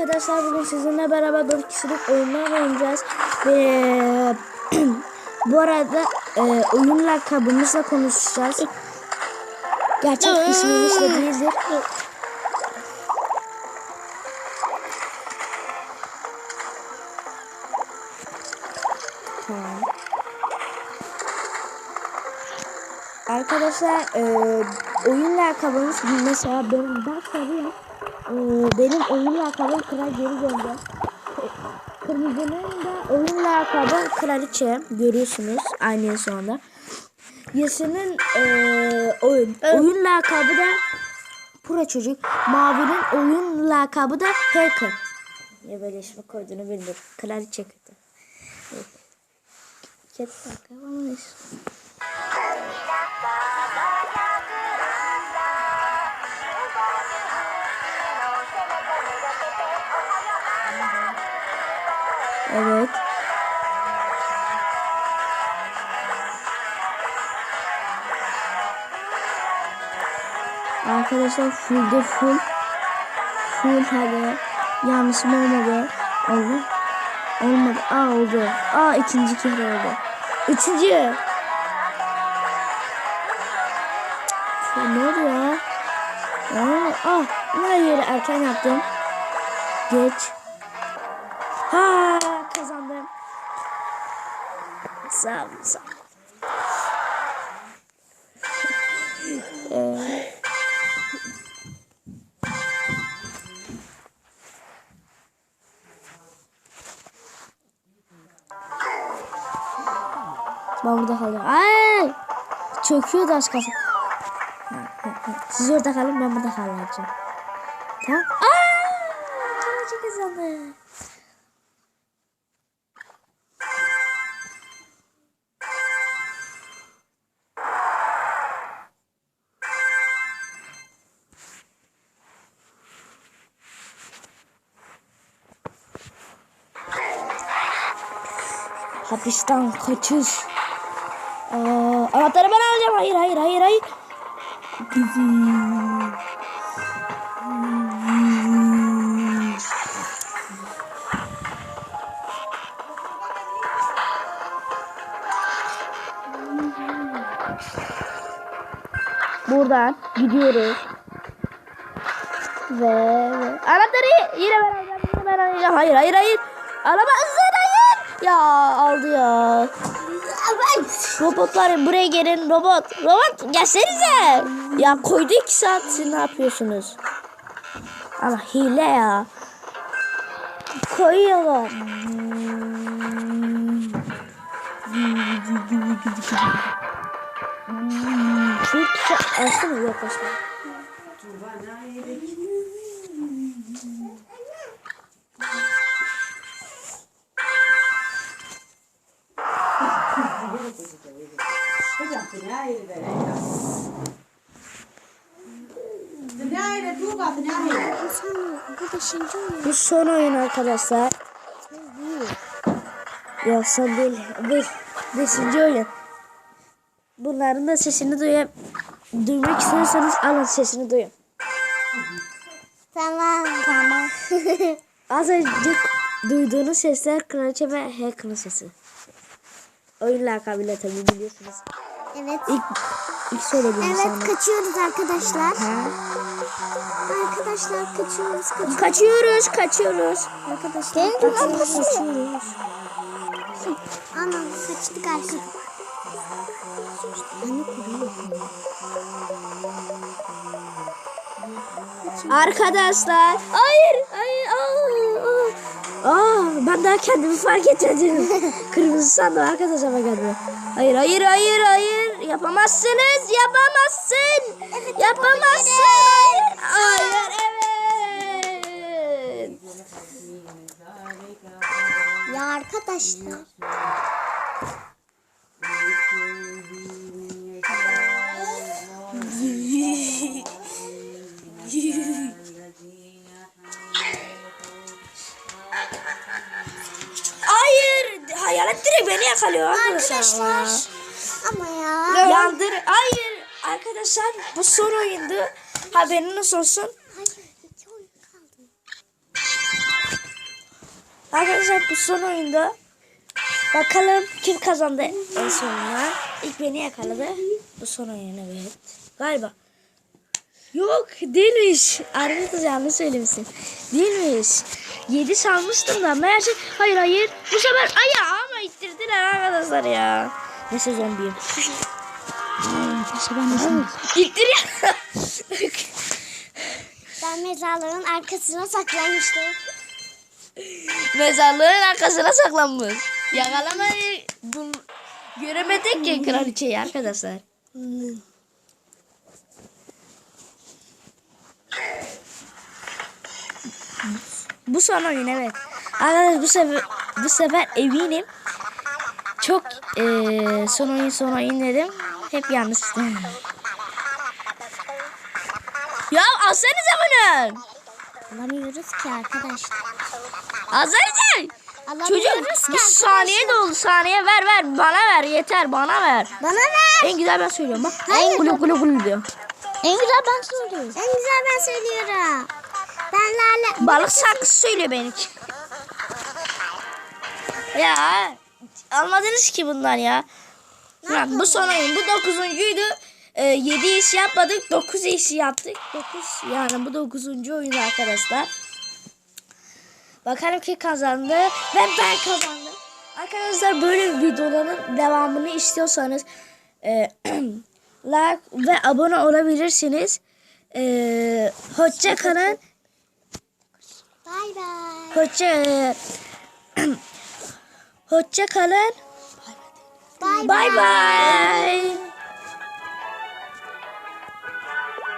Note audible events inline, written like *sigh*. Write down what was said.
arkadaşlar bugün sizinle beraber 4 kişilik oyunlar oynayacağız. Ve *clears throat* bu arada e, oyun lakabımızla konuşacağız. Gerçek ismimiz de değildir. Arkadaşlar e, oyun lakabımız mesela benim ben sarıyım. E, benim oyun lakabım Kral Geri Döndü. E, Kırmızının da oyun lakabı Kraliçe. Görüyorsunuz aynı sonunda. Yeşil'in e, oyun, oyun lakabı da Pro Çocuk. Mavi'nin oyun lakabı da Hacker. Niye böyle ismi koyduğunu bilmiyorum. Kraliçe kötü. Evet. Ket lakabı ama neyse. Evet. Arkadaşlar full de full. Full hadi. Yanlışım olmadı. Oldu. Olmadı. Aa oldu. Aa ikinci kere oldu. Üçüncü. Oldu ya? Aa, ah, yeri erken yaptım. Geç. Ha kazandım. Sağ ol, sağ ben burada kalıyorum. Ay! Ha, ha, ha. Siz orada kalın ben burada kalacağım. Tamam. Aa! Çok kazandı. Hapisten kaçış. Aa, anahtarı ben alacağım. Hayır hayır hayır hayır. Buradan gidiyoruz. Ve, anahtarı yine ben alacağım. Yine ben alacağım. Hayır hayır hayır. Alamazsın hayır. Ya aldı ya. Robotlar buraya gelin robot. Robot gelsenize. Ya koydu iki saat siz ne yapıyorsunuz? Allah hile ya. Koyuyorlar. Çok güzel. Açsana yok açma. Bu son oyun arkadaşlar. Yok son değil. Bir, beşinci oyun. Bunların da sesini duyup duymak istiyorsanız alın sesini duyun. Tamam. Tamam. *laughs* Az önce duyduğunuz sesler Kraliçe ve Hacker'ın sesi. Oyun lakabıyla tabii biliyorsunuz. Evet. İlk, ilk söylediğim Evet sana. kaçıyoruz arkadaşlar. Ha? Arkadaşlar kaçıyoruz. Kaçıyoruz. Kaçıyoruz, kaçıyoruz. Arkadaşlar Kaçıyoruz, kaçıyoruz. kaçıyoruz. Ana kaçtık arka. Anne kuruyor. Arkadaşlar. Hayır, hayır. Aa, aa. Ben daha kendimi fark etmedim. *laughs* Kırmızı sandım arkadaşlar kendime. Hayır, hayır, hayır, hayır. Yapamazsınız, yapamazsın. Yapamazsın. Hayır, evet. Ya arkadaşlar. Hayır, hayalet direkt beni yakalıyor arkadaşlar. Arkadaşlar. Ama ya. Yandır. Hayır. Arkadaşlar bu son oyundu. Haberiniz olsun. Hayır iki oyun kaldı. Arkadaşlar bu son oyunda bakalım kim kazandı en sonunda. İlk beni yakaladı. Bu son oyun evet. Galiba. Yok değilmiş. Arkadaşlar yanlış söylemişsin. Değilmiş. 7 sanmıştım da meğerse hayır hayır. Bu sefer ay ya ama ittirdiler arkadaşlar ya. Neyse zombiyim. İşte ben de İttir ya. Ben mezarların arkasına saklanmıştım. Mezarlığın arkasına saklanmış. Yakalamayı bu, göremedik ki kraliçeyi arkadaşlar. Bu son oyun evet. Arkadaşlar bu sefer bu sefer eminim çok eee son oyun son oyun dedim. Hep yanlış. ya alsanıza bunu. Alamıyoruz ki arkadaşlar. Alsanıza. Çocuk bir saniye doldu saniye ver ver bana ver yeter bana ver. Bana ver. En güzel ben söylüyorum bak. Hayır. Gulu gulu gulu diyor. En güzel ben söylüyorum. En güzel ben söylüyorum. Ben Lale. Balık saksı söylüyor benimki. ya almadınız ki bunlar ya. Ya, bu son oyun bu dokuzuncuydu. Ee, yedi iş yapmadık dokuz iş yaptık. Dokuz yani bu dokuzuncu oyun arkadaşlar. Bakalım kim kazandı ve ben kazandım. Arkadaşlar böyle videoların devamını istiyorsanız e, *clears throat* like ve abone olabilirsiniz. E, hoşça kalın. Bay bay. Hoşça *clears throat* hoşça kalın. Bay Bay.